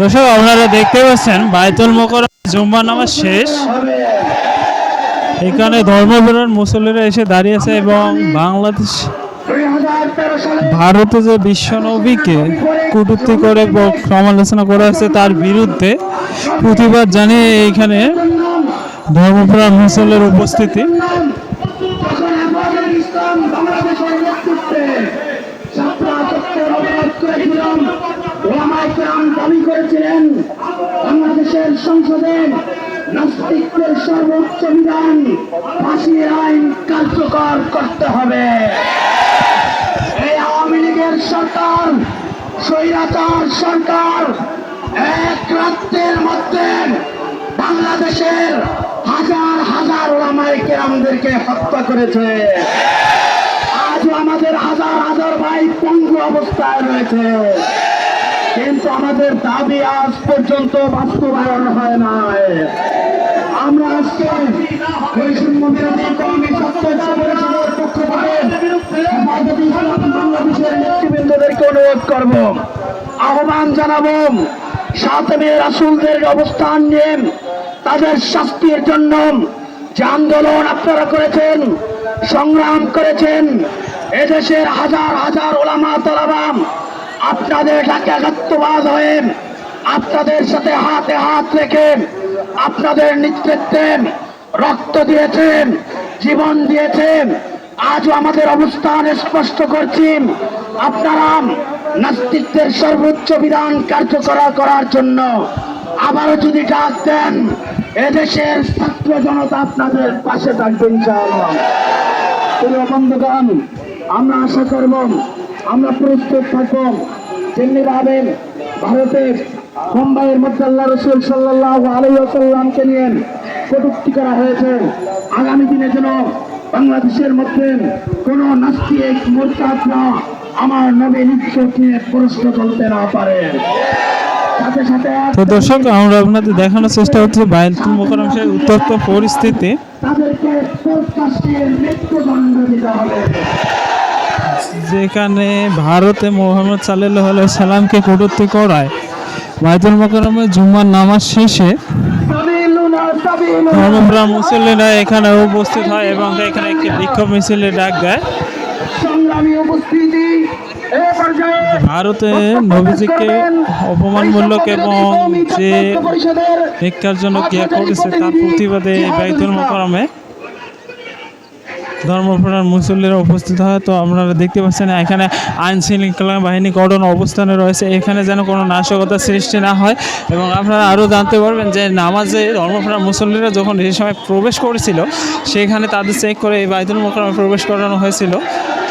দর্শক, আপনারা দেখতে পাচ্ছেন, বাইতুল মোকর জুম্মা নামাজ শেষ। এখানে ধর্মপ্রাণ মুসল্লিরা এসে দাঁড়িয়েছে এবং বাংলাদেশ ভারতে যে বিশ্বনবীকে কটূক্তি করে সমালোচনা করা হয়েছে তার বিরুদ্ধে প্রতিবাদ জানিয়ে এইখানে ধর্মপ্রাণ মুসল্লির উপস্থিতি। দাবি করেছিলেন বাংলাদেশের সংসদে নাস্তিকদের সর্বোচ্চ বিধান, ফাঁসির আইন কার্যকর করতে হবে। এই আওয়ামী লীগের সরকার, স্বৈরাচার সরকার এক রাত্রের মধ্যে বাংলাদেশের হাজার হাজার ওলামায়ে কেরামদেরকে হত্যা করেছে। আজ আমাদের হাজার হাজার ভাই পঙ্গু অবস্থায় রয়েছে। কিন্তু আমাদের দাবি আজ পর্যন্ত বাস্তবায়ন হয় নাই। আমরা আজকে নেতৃবৃন্দদেরকে অনুরোধ করব, আহ্বান জানাব সাতমে রাসুলদের অবস্থান নিয়ে তাদের শাস্তির জন্য যে আন্দোলন আপনারা করেছেন, সংগ্রাম করেছেন, এদেশের হাজার হাজার ওলামা তলাবাম আপনাদের ডাকে একাত্মবাদ হয়ে আপনাদের সাথে হাতে হাত রেখে আপনাদের নেতৃত্বে রক্ত দিয়েছেন জীবন দিয়েছেন আজও আমাদের অবস্থান স্পষ্ট করছি। আপনারা নাস্তিকদের সর্বোচ্চ বিধান কার্যকর করার জন্য আবারও যদি ডাক দেন, এদেশের ছাত্র জনতা আপনাদের পাশে থাকবে ইনশাআল্লাহ। প্রিয় বন্ধুগণ, আমরা আশা করব আমরা প্রস্তুত থাকব যেমনি ভাবেন ভারতের মুম্বাইয়ের মধ্যে আল্লাহ রসুল সাল্লাহ আলাইসাল্লামকে নিয়ে কটুক্তি করা হয়েছে। আগামী দিনে যেন বাংলাদেশের মধ্যে কোনো নাস্তিক মোরতাদরা আমার নবী নিঃশ্বাস নিয়ে প্রশ্ন করতে না পারে। তো দর্শক আমরা আপনাদের দেখানোর চেষ্টা হচ্ছে বাইতুল মোকরম সেই উত্তপ্ত পরিস্থিতি। তাদেরকে মৃত্যুদণ্ড দিতে হবে। যেখানে ভারতে মোহাম্মদ সাল্লাহ সাল্লামকে কটূক্তি করায়। বাইতুল মোকরমে জুম্মার নামাজ শেষে ধর্মপ্রাণ মুসল্লিরা এখানে উপস্থিত হয় এবং এখানে একটি বিক্ষোভ মিছিলের ডাক দেয়। ভারতে নবীজিকে অপমানমূলক এবং যে ভিক্ষার জন্য ক্রিয়া করেছে তার প্রতিবাদে বাইতুল মোকরমে ধর্মপ্রাণ মুসল্লিরা উপস্থিত হয়। তো আপনারা দেখতে পাচ্ছেন, এখানে আইন শৃঙ্খলা বাহিনী কঠোর অবস্থানে রয়েছে। এখানে যেন কোনো নাশকতার সৃষ্টি না হয় এবং আপনারা আরও জানতে পারবেন যে নামাজে ধর্মপ্রাণ মুসল্লিরা যখন এই সময় প্রবেশ করেছিল, সেখানে তাদের চেক করে এই বাইতুল মোকরমে প্রবেশ করানো হয়েছিল।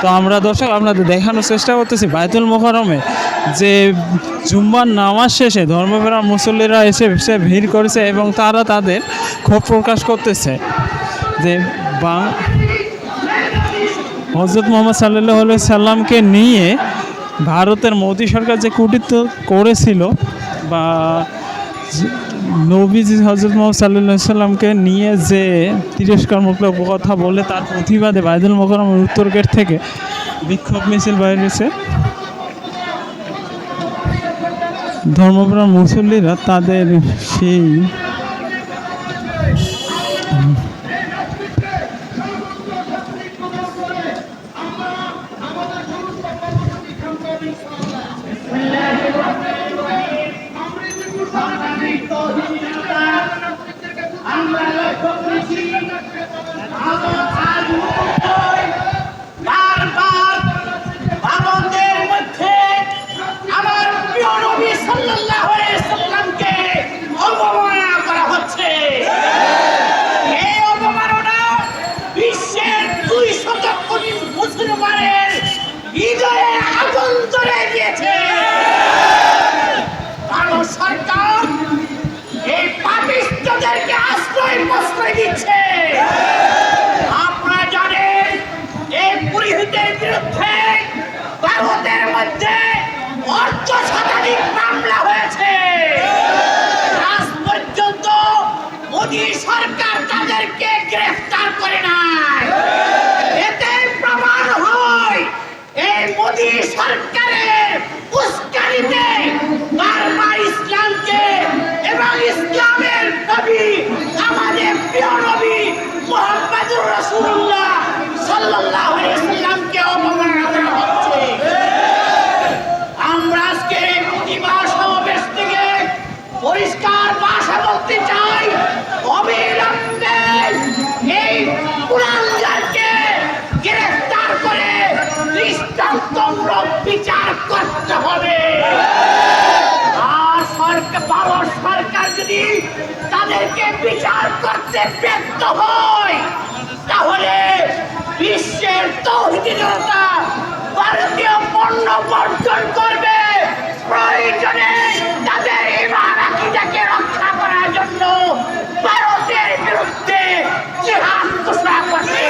তো আমরা দর্শক, আপনাদের দেখানোর চেষ্টা করতেছি, বাইতুল মোকরমে যে জুম্মার নামাজ শেষে ধর্মপ্রাণ মুসল্লিরা এসে এসে ভিড় করেছে এবং তারা তাদের ক্ষোভ প্রকাশ করতেছে যে বা হজরত মোহাম্মদ সাল্লাহ সাল্লামকে নিয়ে ভারতের মোদী সরকার যে কুটিত্ব করেছিল বা নবীজি হজরত মোহাম্মদ সাল্লাহ সাল্লামকে নিয়ে যে তিরস্কারমূলক কথা বলে তার প্রতিবাদে বাইদুল মোকরমের উত্তর গেট থেকে বিক্ষোভ মিছিল বাইরেছে ধর্মপ্রাণ মুসল্লিরা তাদের সেই দিয়ে সার করতে ব্যর্থ হয় তাহলে বিশ্বের তহিদিনতা ভারতীয় পণ্য বর্জন করবে। প্রয়োজনে তাদের ইমান আকিদাকে রক্ষা করার জন্য ভারতের বিরুদ্ধে জিহাদ ঘোষণা করবে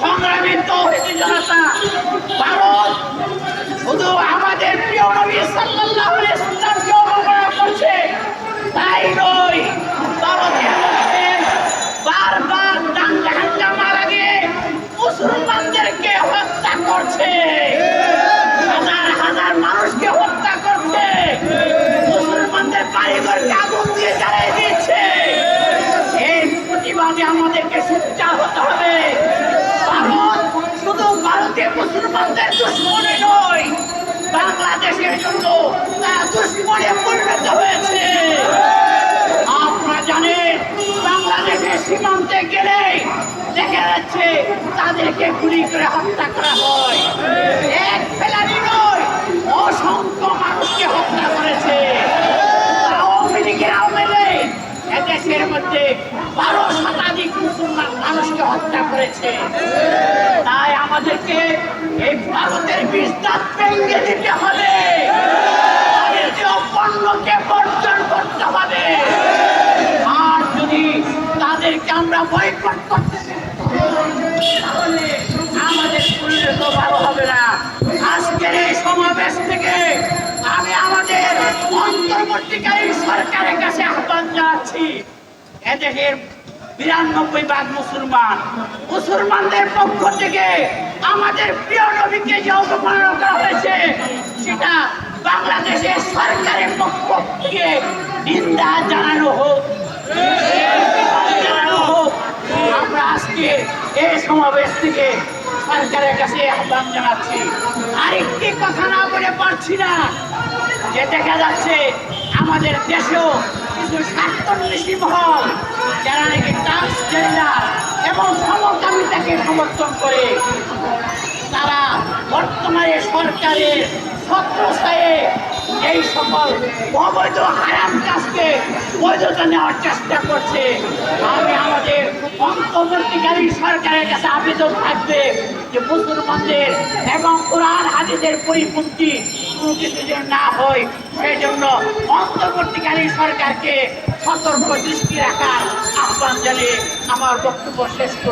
সংগ্রামী তৌহিদি জনতা ভারত শুধু আমাদের প্রিয় নবী সাল্লাল্লাহু আলাইহি সাল্লামকে অবমাননা করছে তাই নয় ভারতের মধ্যে বারবার দাঙ্গা হাঙ্গামা লাগিয়ে মুসলমানদেরকে হত্যা করছে হাজার হাজার মানুষকে হত্যা করছে মুসলমানদের বাড়িঘরকে আগুন দিয়ে জ্বালিয়ে দিচ্ছে এই প্রতিবাদে আমাদেরকে সোচ্চার হতে হবে ভারত শুধু ভারতের মুসলমানদের দুশ্মনে নয় বাংলাদেশের জন্য তারা দুশ্মনে পরিণত হয়েছে আপনারা জানেন বাংলাদেশের সীমান্তে গেলে দেখা যাচ্ছে তাদেরকে গুলি করে হত্যা করা হয়। এক ফেলানি নয় অসংখ্য মানুষকে হত্যা করেছে আওয়ামী লীগের আমলে এদেশের মধ্যে বারো শতাধিক মুসলমান মানুষকে হত্যা করেছে। তাই আমাদেরকে এই ভারতের বিস্তার ভেঙে দিতে হবে। পণ্যকে বর্জন করতে হবে। আর যদি তাদেরকে আমরা বয়কট করতে তাহলে আমাদের পরিণত ভালো হবে না। এই সমাবেশ থেকে আমি আমাদের সরকারের কাছে বিরানব্বই ভাগ মুসলমান। মুসলমানদের পক্ষ থেকে আমাদের প্রিয় নবীকে যে অবমাননা করা হয়েছে, সেটা বাংলাদেশের সরকারের পক্ষ থেকে নিন্দা জানানো হোক। জানানো হোক। আমরা আজকে এই সমাবেশ থেকে সরকারের কাছে আহ্বান জানাচ্ছি। আরেকটি কথা না বলে পারছি না, যে দেখা যাচ্ছে আমাদের দেশেও কিছু স্বার্থন্বেষী মহল যারা নাকি ট্রান্সজেন্ডার এবং সমকামিতাকে সমর্থন করে তারা বর্তমানে সরকারের ছত্রছায়ে এই সকল অবৈধ হারাম কাজকে বৈধতা নেওয়ার চেষ্টা করছে। আমি আমাদের অন্তর্বর্তীকারী সরকারের কাছে আবেদন থাকবে যে মুসলমানদের এবং কোরআন হাদিসের পরিপন্থী কোনো কিছু যেন না হয় সেই জন্য অন্তর্বর্তীকারী সরকারকে সতর্ক দৃষ্টি রাখার আহ্বান জানিয়ে আমার বক্তব্য শেষ করছি।